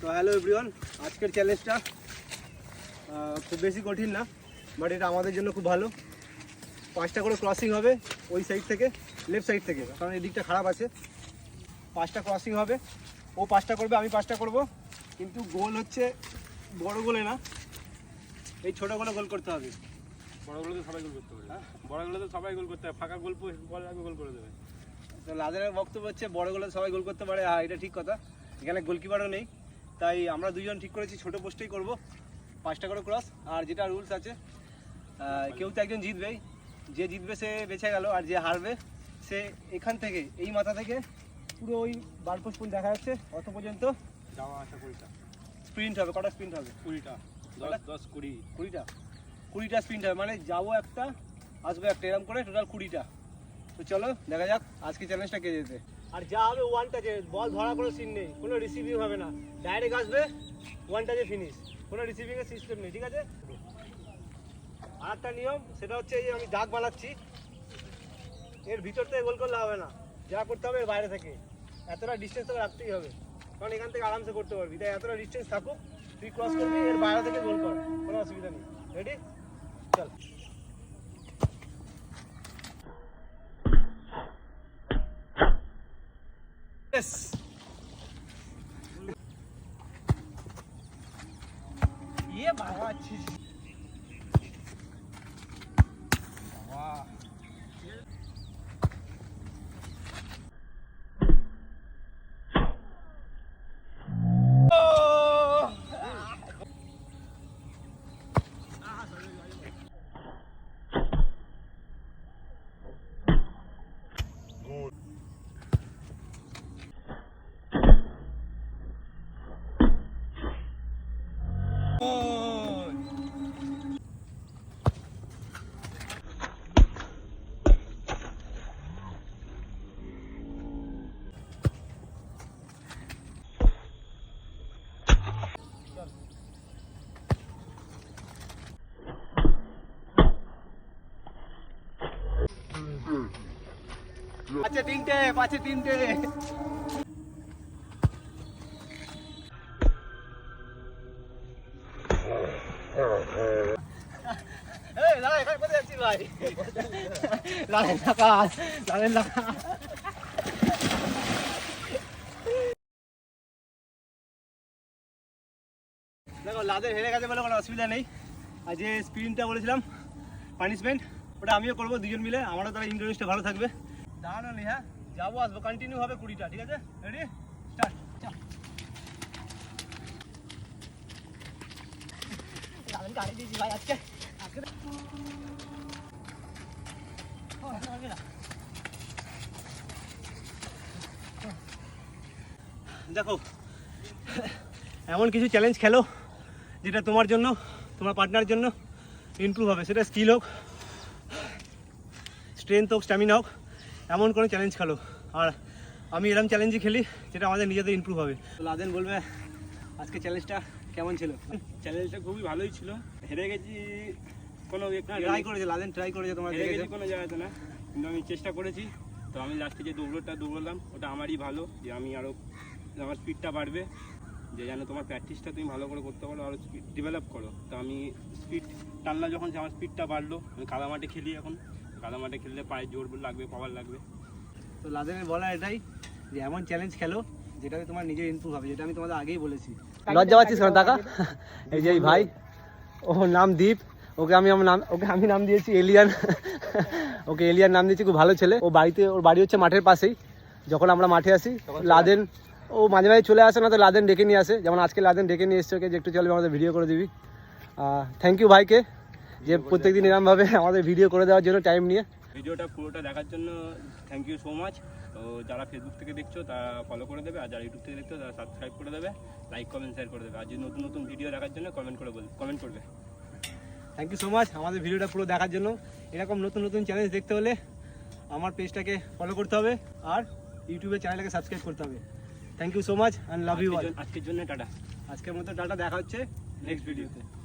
তো hello everyone আজকের চ্যালেঞ্জটা খুব বেশি কঠিন না বাট এটা আমাদের জন্য খুব ভালো। পাঁচটা করে ক্রসিং হবে ওই সাইড থেকে লেফট সাইড থেকে কারণ এই দিকটা খারাপ আছে। পাঁচটা ক্রসিং হবে ও পাঁচটা করবে আমি পাঁচটা করব কিন্তু গোল হচ্ছে বড় গোলে না এই ছোটো গোলে গোল করতে হবে। বড়গুলো তো সবাই গোল করতে হবে পারে বড়গুলো তো সবাই গোল করতে হবে ফাঁকা গোল আগে গোল করে দেবে। তো লাদেনের বক্তব্য হচ্ছে বড় গোলে সবাই গোল করতে পারে হ্যাঁ এটা ঠিক কথা। এখানে গোলকিপারও নেই। তাই আমরা দুজন ঠিক করেছি ছোট পোস্টেই করব। পাঁচটা করে ক্রস আর যেটা রুলস আছে কেউ তো একজন জিতবেই। যে জিতবে সে বেঁচে গেল আর যে হারবে সে এখান থেকে এই মাথা থেকে পুরো ওই বার পোস্ট পুল দেখা যাচ্ছে অত পর্যন্ত যাওয়া আসা কুড়িটা। স্প্রিন্ট হবে কটা স্প্রিন্ট হবে? কুড়িটা। দশ কুড়ি। কুড়িটা? কুড়িটা স্প্রিন্ট হবে মানে যাব একটা আসব একটা এরকম করে টোটাল কুড়িটা। তো চলো দেখা যাক আজকে চ্যালেঞ্জটা কে যেতে আর যা হবে ওয়ান টাচে বল ধরা কোনো সিন নেই। কোনো রিসিভিং হবে না। ডাইরেক্ট আসবে ওয়ান টাচে ফিনিশ কোনো রিসিভিং এর সিস্টেম নেই, ঠিক আছে? আর একটা নিয়ম, সেটা হচ্ছে এই আমি দাগ বানাচ্ছি। এর ভিতর থেকে গোল করলে হবে না। যা করতে হবে এর বাইরে থেকে। এতটা ডিস্টেন্স তোকে রাখতেই হবে। কারণ এখান থেকে আরামসে করতে পারবি। তাই এতটা ডিস্টেন্স থাকুক, তুই ক্রস করবি, এর বাইরে থেকে গোল কর। কোনো অসুবিধা নেই। রেডি চল। Yes. ये बाबा পাঁচে তিনটে পাঁচে তিনটে। দেখো, লাদের হেরে গেছে বলে কোনো অসুবিধা নেই। আর যে স্পিনটা বলেছিলাম পানিশমেন্ট ওটা আমিও করব দুজন মিলে। আমারও তারা ইন্টারেস্টটা ভালো থাকবে। দাঁড়ানো নেই হ্যাঁ যাব, আসব। কন্টিনিউ হবে কুড়িটা, ঠিক আছে? রেডি স্টার্ট লাদেন গাড়ি দিয়েছি ভাই আজকে। আজকে দেখো, এমন কিছু চ্যালেঞ্জ খেলো, যেটা তোমার জন্য, তোমার পার্টনার জন্য ইমপ্রুভ হবে। সেটা স্কিল হোক স্ট্রেংথ হোক স্ট্যামিনা হোক এমন কোনো চ্যালেঞ্জ খেলো। আর আমি এরকম চ্যালেঞ্জই খেলি যেটা আমাদের নিজেদের ইমপ্রুভ হবে। তো লাদেন বলবে আজকে চ্যালেঞ্জটা কেমন ছিল? চ্যালেঞ্জটা খুবই ভালোই ছিল। হেরে গেছি কোনো ট্রাই করেছে লাদেন ট্রাই করেছে তোমার হেরে। গেছি কোনো জায়গাতে না। কিন্তু আমি চেষ্টা করেছি। তো আমি লাস্টে যে দৌড়টা দৌড়লাম ওটা আমারই ভালো। যে আমি আরও আমার স্পিডটা বাড়বে। যে যেন তোমার প্র্যাকটিসটা তুমি ভালো করে করতে পারো আরও স্পিড ডেভেলপ করো। তো আমি স্পিড টানলাম যখন আমার স্পিডটা বাড়লো আমি কাদা মাঠে খেলি এখন। কাদা মাঠে খেললে পায়ে জোর লাগবে পাওয়ার লাগবে। তো লাদেনের বলা এটাই যে এমন চ্যালেঞ্জ খেলো যেটাতে তোমার নিজের ইমপ্রুভ হবে যেটা আমি তোমাদের আগেই বলেছি। লজ্জা পাচ্ছিস কেন টাকা? এই যে এই ভাই ওর নাম দীপ ওকে আমি আমার নাম ওকে আমি নাম দিয়েছি এলিয়ান। ওকে এলিয়ান নাম দিয়েছি খুব ভালো ছেলে। ও বাড়িতে ওর বাড়ি হচ্ছে মাঠের পাশেই। যখন আমরা মাঠে আসি লাদেন ও মাঝে মাঝে চলে আসে না তো লাদেন ডেকে নিয়ে আসে। যেমন আজকে লাদেন ডেকে নিয়ে এসছে ওকে যে একটু চলবে আমাদের ভিডিও করে দিবি। থ্যাংক ইউ ভাইকে। যে প্রত্যেকদিন এরমভাবে আমাদের ভিডিও করে দেওয়ার জন্য টাইম নিয়ে। ভিডিওটা পুরোটা দেখার জন্য থ্যাংক ইউ সো মাচ তো যারা ফেসবুক থেকে দেখছ তারা ফলো করে দেবে। আর যারা ইউটিউব থেকে দেখছ তারা সাবস্ক্রাইব করে দেবে। লাইক কমেন্ট শেয়ার করে দেবে। আর যদি নতুন নতুন ভিডিও দেখার জন্য কমেন্ট করে বল কমেন্ট করবে। থ্যাংক ইউ সো মাচ আমাদের ভিডিওটা পুরো দেখার জন্য। এরকম নতুন নতুন চ্যালেঞ্জ দেখতে হলে আমার পেজটাকে ফলো করতে হবে। আর ইউটিউবের চ্যানেলটাকে সাবস্ক্রাইব করতে হবে। Thank you so much and love you আজকের জন্য- আজকের জন্য টাটা। আজকের মতো ডাটা দেখা হচ্ছে নেক্সট ভিডিওতে